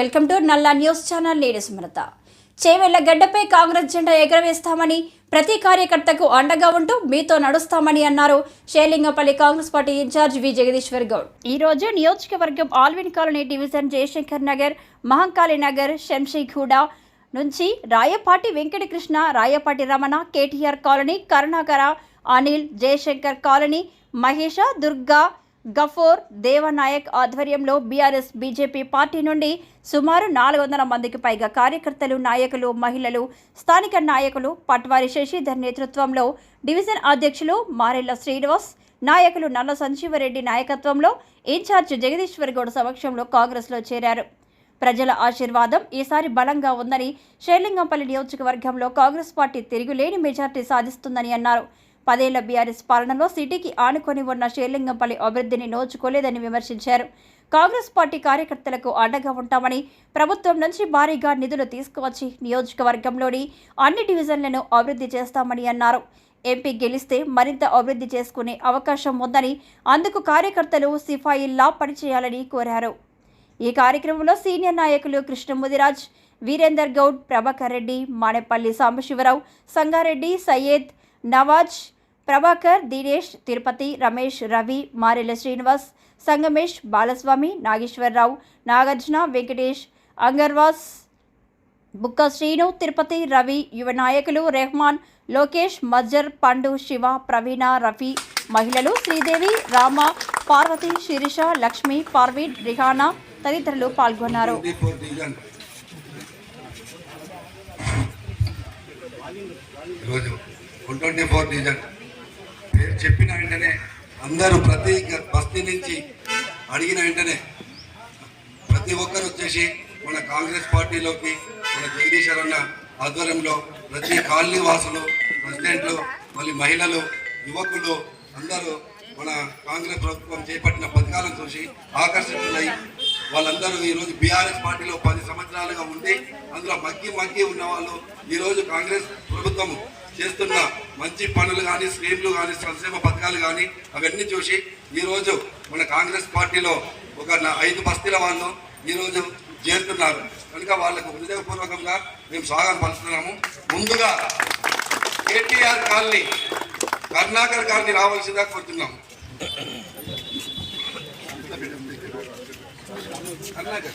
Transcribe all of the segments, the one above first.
Welcome to Nalla news channel నేను స్మృత చేవెళ్ళ గడ్డపై కాంగ్రెస్ జెండా ఎగరవేస్తామని ప్రతి కార్యకర్తకు అండగా ఉంటూ మీతో నడుస్తామని అన్నారు Shelingapalli Congress party incharge V Jagadishwar Goud. ఈ రోజు నియోజకవర్గం Allwyn colony division Jayashankar Nagar Mahankali Nagar Shamshiguda నుంచి Rayapati Venkatakrishna Rayapati Ramana KTR colony Karunakara Anil Jayashankar colony Mahesha Durga Gafoor Devanayak ఆధ్వర్యంలో బీఆర్ఎస్ బీజేపీ పార్టీ నుండి సుమారు నాలుగు వందల మందికి పైగా కార్యకర్తలు నాయకులు మహిళలు స్థానిక నాయకులు పట్వారి శశిధర్ నేతృత్వంలో డివిజన్ అధ్యక్షులు మారెళ్ళ శ్రీనివాస్ నాయకులు నల్ల సంజీవరెడ్డి నాయకత్వంలో ఇన్ఛార్జ్ జగదీశ్వర్ గౌడ్ సమక్షంలో కాంగ్రెస్లో చేరారు. ప్రజల ఆశీర్వాదం ఈసారి బలంగా ఉందని షేర్లింగంపల్లి నియోజకవర్గంలో కాంగ్రెస్ పార్టీ తిరుగులేని మెజార్టీ సాధిస్తుందని అన్నారు. పదేళ్ళ బీఆర్ఎస్ పాలనలో సిటీకి ఆనుకొని ఉన్న శ్రీలింగంపల్లి అభివృద్ధిని నోచుకోలేదని విమర్శించారు. కాంగ్రెస్ పార్టీ కార్యకర్తలకు అండగా ఉంటామని ప్రభుత్వం నుంచి భారీగా నిధులు తీసుకువచ్చి నియోజకవర్గంలోని అన్ని డివిజన్లను అభివృద్ధి చేస్తామని అన్నారు. ఎంపీ గెలిస్తే మరింత అభివృద్ధి చేసుకునే అవకాశం ఉందని అందుకు కార్యకర్తలు సిఫాయిల్లా పనిచేయాలని కోరారు. ఈ కార్యక్రమంలో సీనియర్ నాయకులు కృష్ణముదిరాజ్ వీరేందర్ గౌడ్ ప్రభాకర్ రెడ్డి మానేపల్లి సాంబశివరావు సంగారెడ్డి సయ్యద్ నవాజ్ ప్రభాకర్ దినేష్ తిరుపతి రమేష్ రవి మారెల శ్రీనివాస్ సంగమేష్ బాలస్వామి నాగేశ్వరరావు నాగార్జున వెంకటేష్ అంగర్వాస్ బుక్క శ్రీను తిరుపతి రవి యువ నాయకులు రెహమాన్ లోకేష్ మజ్జర్ పండు శివ ప్రవీణ రఫీ మహిళలు శ్రీదేవి రామ పార్వతి శిరీష లక్ష్మి పార్వీన్ రిహానా తదితరులు పాల్గొన్నారు. ఈరోజు వన్ ట్వంటీ ఫోర్ డివిజన్ చెప్పిన వెంటనే అందరూ ప్రతి బస్తీ నుంచి అడిగిన వెంటనే ప్రతి ఒక్కరు వచ్చేసి మన కాంగ్రెస్ పార్టీలోకి మన జగదీశ్వర్ అన్న ఆధ్వర్యంలో ప్రతి కాలనీ వాసులు ప్రెసిడెంట్లు మళ్ళీ మహిళలు యువకులు అందరూ మన కాంగ్రెస్ ప్రభుత్వం చేపట్టిన పథకాలను చూసి ఆకర్షితులై వాళ్ళందరూ ఈరోజు బీఆర్ఎస్ పార్టీలో పది సంవత్సరాలుగా ఉండి అందులో మగ్గి మగ్గి ఉన్న వాళ్ళు ఈరోజు కాంగ్రెస్ ప్రభుత్వం చేస్తున్న మంచి పనులు కానీ స్కీమ్లు కానీ సంక్షేమ పథకాలు కానీ అవన్నీ చూసి ఈరోజు మన కాంగ్రెస్ పార్టీలో ఒక ఐదు బస్తీల వాళ్ళు ఈరోజు చేరుతున్నారు. కనుక వాళ్ళకు హృదయపూర్వకంగా మేము స్వాగతం పలుస్తున్నాము ముందుగా కేటీఆర్ కాలనీ కర్ణాకర్ గారిని రావాల్సిందిగా కోరుతున్నాము. కర్ణాకర్.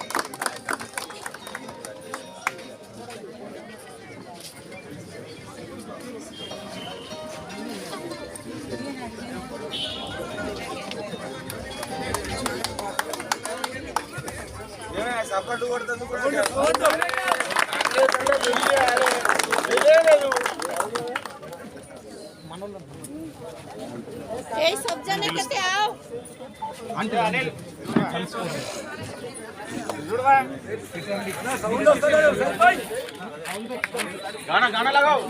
సపోర్ట్ కొడుతుంది ఏ సబ్జెక్ట్ అయితే అంటే गाना गाना लगाओ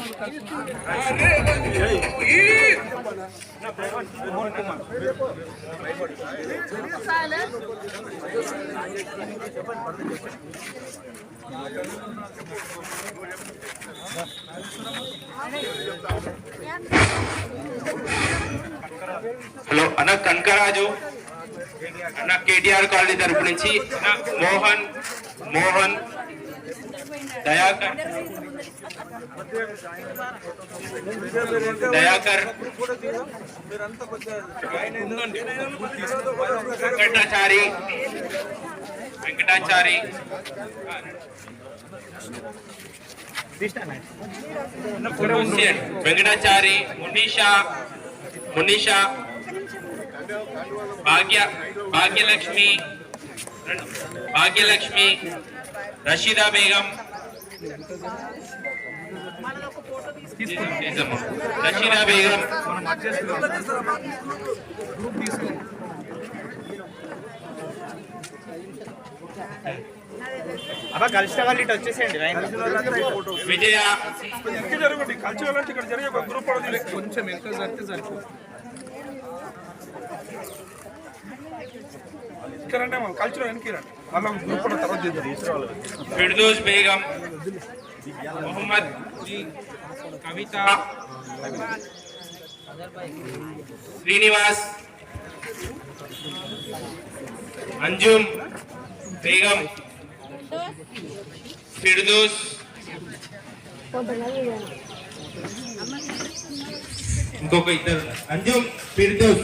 హలో అన్న కనకరాజు అన్న కేటీఆర్ కాలనీ తరపు నుంచి అన్న మోహన్ మోహన్ దయాకర్ దయాకర్ వెంకటాచారి వెంకటాచారి వెంకటాచారి మునీషా మునీషా భాగ్య భాగ్యలక్ష్మి భాగ్యలక్ష్మి రషీదా బేగం తీసమ్మా. రషీదా బేగం అబ్బా కలిసిన వాళ్ళు ఇటు వచ్చేసేయండి లైన్ విజయ ఇంకా జరగండి కల్చరల్ అంటే ఇక్కడ జరిగే ఒక గ్రూప్ పడదు కొంచెం వెనక జరిగితే సరిపోతుంది ఇక్కడ అంటే మనం కల్చరల్ వెనక్కి మళ్ళీ గ్రూప్ తర్వాత చేద్దాం. ఫిర్దోస్ బేగం మొహమ్మద్ కవిత శ్రీనివాస్ అంజుమ్ బేగం ఫిర్దోస్. ఇంకొక ఇద్దరు. అంజుమ్ ఫిర్దోస్.